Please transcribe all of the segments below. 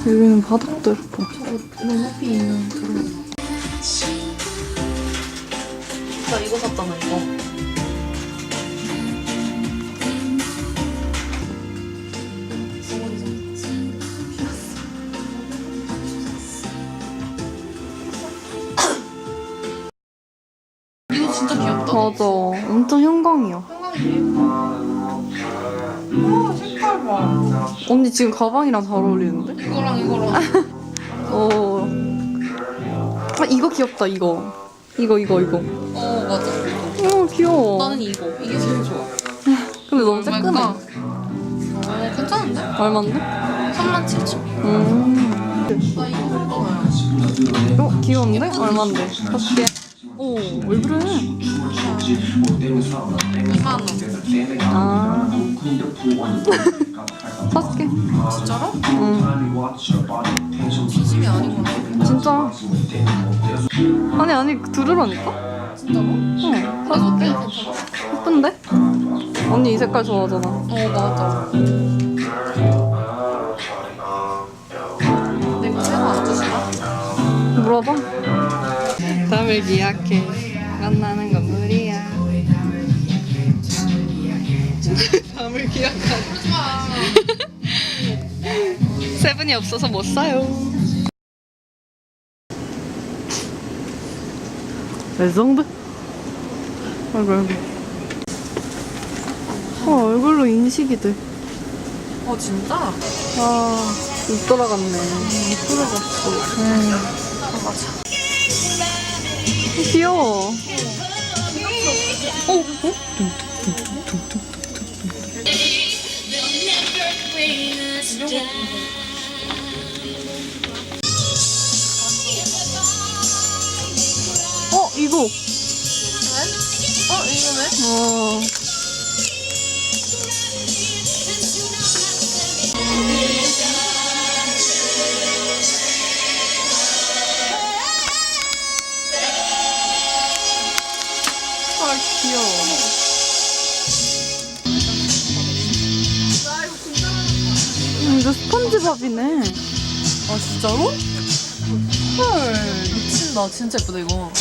여기는 바닥도 예뻐. 저거 너무 높이 있는 그런. 나 이거 샀잖아 이거. 이거 진짜 귀엽다. 맞아. 엄청 형광이야. 와 색깔 봐. 언니 지금 가방이랑 잘 어울리는데? 이거랑 이거랑. 어. 아, 이거 귀엽다, 이거. 이거, 이거, 이거. 어 맞아. 어, 귀여워. 나는 이거. 이게 제일 좋아. 근데 너무. 얼마일까? 어 괜찮은데? 얼만데? 3만 7천. 음. 나 이거 먹어요. 어, 귀여운데? 얼만데? 어떻게? 오, 왜 그래? 2만 원. 아. 사줄게. 진짜로? 응. 진심이 아니구나. 진짜. 아니, 아니, 들으라니까? 진짜로? 응. 사줄게. 예쁜데? 언니 이 색깔 좋아하잖아. 어 맞아. 내거 새거 안 주시나? 물어봐. 다음을 기약해. 만나는 건 무리야. 다음을 기약하고. 세븐이 없어서 못 사요. 레전드? 아이고, 아이고. 어, 얼굴로 인식이 돼. 어 진짜? 아, 입 돌아갔네. 입 돌아갔어. 음. 맞아. 귀여워. 어? 어? 어, 이거. 어 이거네? 어. 스펀지밥이네. 아 진짜로? 헐 미친다 진짜 예쁘다 이거.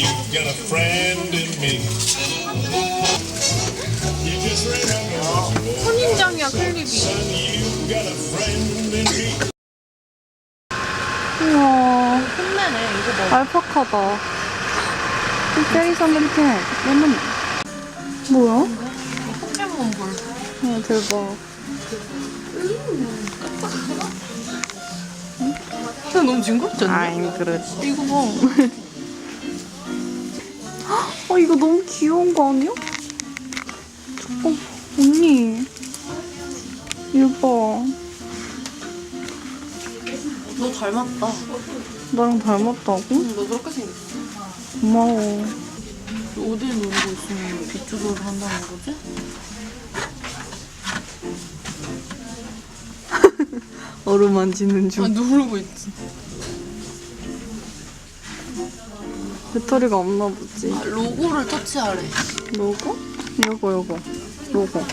You've got a friend in me. You just remember what you want. 선인장이야 클립이. Son, you've got a friend in me. 우와, 혼내네 이거 봐. 알파카다. 페리 선들이긴 해. 얘는 뭐야? 포켓몬 볼. 아, 대박. 야 너무 징그럽지 않냐? 아잉, 그래. 이거 봐. 아, 이거 너무 귀여운 거 아니야? 어, 언니. 이거 봐. 너 닮았다. 나랑 닮았다고? 응, 너 그렇게 생겼어. 고마워. 어디에 누르고 있으면 빛 조절을 한다는 거지? 얼음 만지는 아, 중. 누르고 있지. 배터리가 없나 보지. 아, 로고를 터치하래. 로고? 요거, 요거. 로고.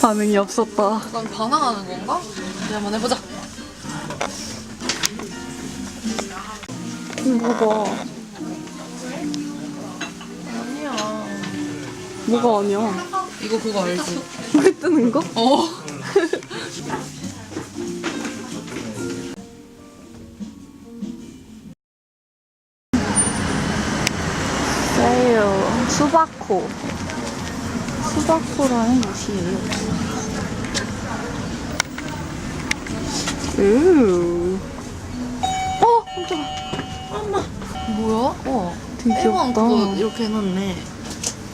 반응이 없었다. 약간 반항하는 건가? 이제 한번 해보자. 이거 봐. 아니야. 뭐가 아니야? 이거 그거 알지? 왜 뜨는 거? 어. 수바코. 수바코라는 옷이에요. 으. 어, 깜짝아. 뭐야? 어. 되게 일본 귀엽다. 그거 이렇게 해놨네.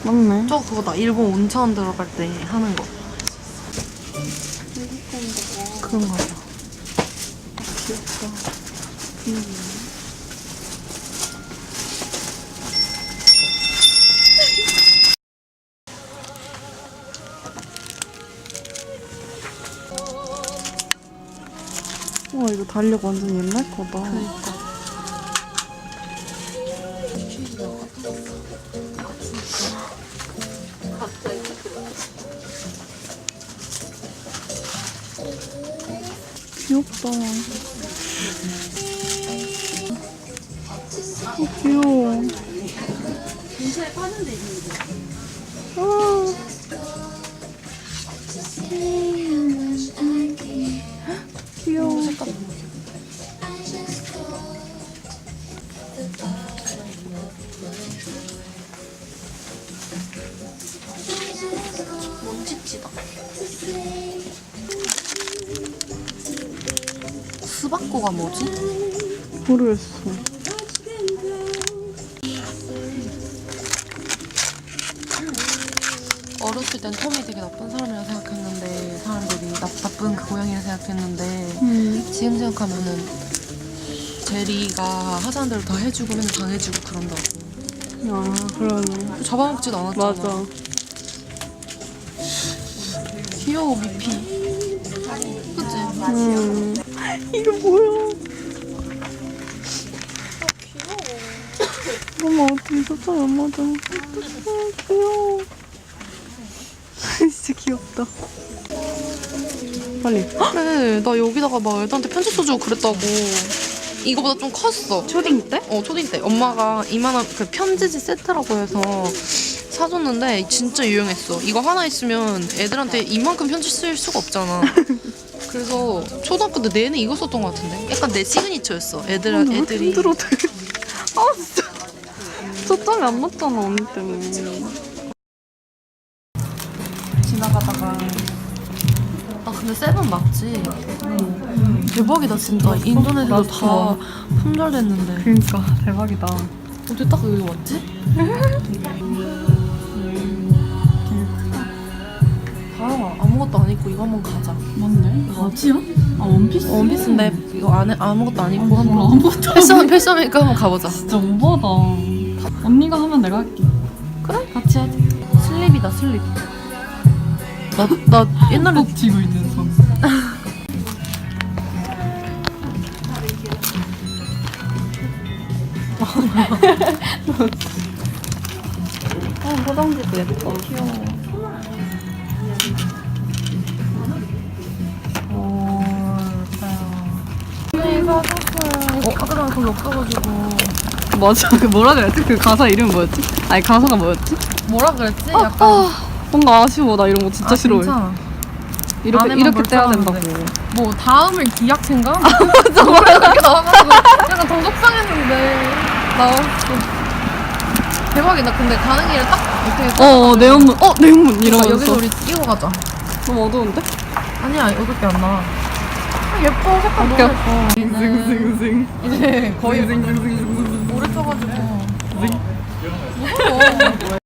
맞네. 저 그거다. 일본 온천 들어갈 때 하는 거. 그런가 봐. 와 이거 달력 완전 옛날 거다. 귀엽다. 어, 귀여워. 아. 귀여워. 스바코가 뭐지? 모르겠어. 어렸을 땐 톰이 되게 나쁜 사람이라 생각했는데 사람들이 나, 나쁜 그 고양이라 생각했는데 음. 지금 생각하면은 제리가 하자는 대로 다 해주고 맨날 당해주고 그런다고 아, 그러네. 잡아먹지도 않았잖아 맞아. 귀여워 미피 그치? 음. 이거 뭐야? 엄마 어떻게 초점이 안 맞아? 어떡해, 귀여워. 진짜 귀엽다. 빨리. 그래 나 여기다가 막 애들한테 편지 써주고 그랬다고 이거보다 좀 컸어 초딩 때? 어 초딩 때 엄마가 이만한 그 편지지 세트라고 해서 사줬는데 진짜 유용했어. 이거 하나 있으면 애들한테 이만큼 편지 쓸 수가 없잖아. 그래서 초등학교 때 내내 이거 썼던 것 같은데. 약간 내 시그니처였어. 애들 애들이 힘들어도. 아, 진짜. 초점이 안 맞잖아, 언니 때문에. 지나가다가. 아 근데 세븐 맞지? 대박이다 진짜. 인터넷에도 다 맞어. 품절됐는데 그니까, 대박이다. 어떻게 딱 여기 왔지? 아 아무것도 안 입고 이거 한번 가자. 맞네. 바지야? 아, 원피스? 원피스인데 이거 안에 아무것도 안 입고 몰라, 한번 아무것도 패션 패션 메이크업 한번 가보자. 진짜 오바다. 언니가 하면 내가 할게. 그래? 같이 하자. 슬립이다, 슬립. 나, 나 옛날에 꼭 쥐고 있는 손. 어, 화장지도 예뻐. 귀여워. 어, 아까 전에 그걸 없어가지고. 맞아. 그 뭐라 그랬지? 그 가사 이름 뭐였지? 아니 가사가 뭐였지? 뭐라 그랬지? 약간. 뭔가 아쉬워. 나 이런 거 진짜 싫어해. 진짜? 이렇게 안에만 이렇게 떼야 된다고. 뭐, 다음을? 맞아, 맞아. 이렇게 나와가지고 약간 더 속상했는데. 나왔어. 대박이다. 근데 가는 길에 딱 이렇게. 어, 어 내용문. 어 내용문 그러니까 이러면서. 여기서 우리 끼고 가자. 너무 어두운데? 아니야, 어둡게 안 나. 아, 예뻐. 색깔 너무. 예뻐. 징징징. 이제 거의 징징징징. 오래 쪄가지고. 무서워.